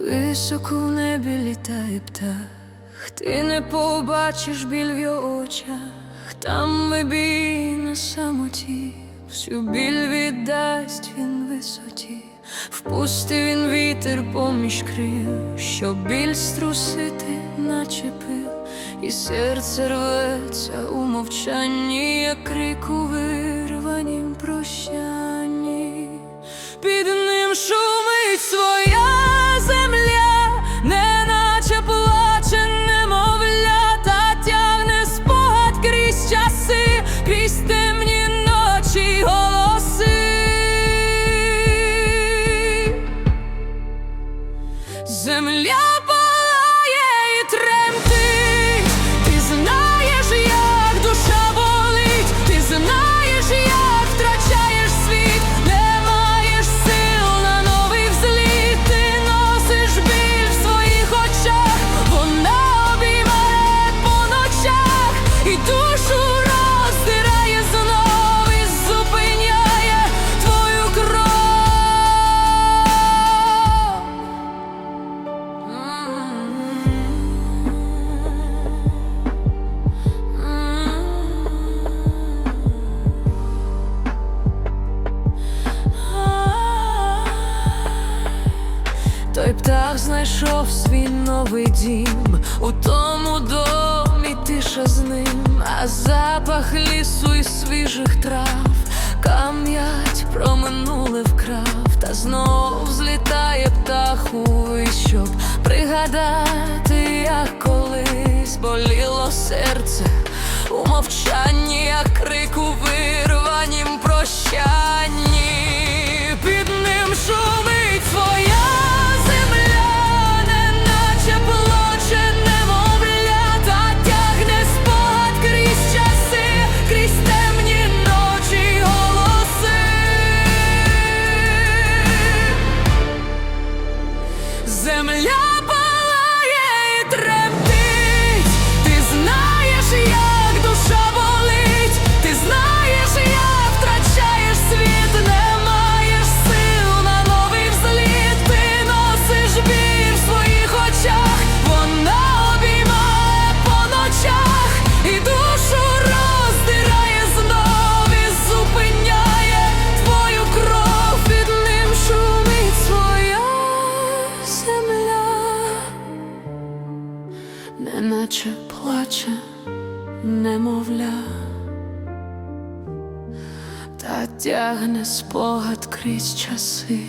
Високо в небі літає птах, ти не побачиш біль в його очах, там вибій на самоті, всю біль віддасть він висоті, впусти він вітер поміж крил, щоб біль струсити, наче пил, і серце рветься у мовчанні, як крик у вирванім прощанні. Під Земля птах знайшов свій новий дім, у тому домі тиша з ним, а запах лісу і свіжих трав, кам'ять про минуле вкрав, та знов злітає птаху, і щоб пригадати, як колись боліло серце у мовчанні, як Земля неначе плаче немовля, та тягне спогад крізь часи.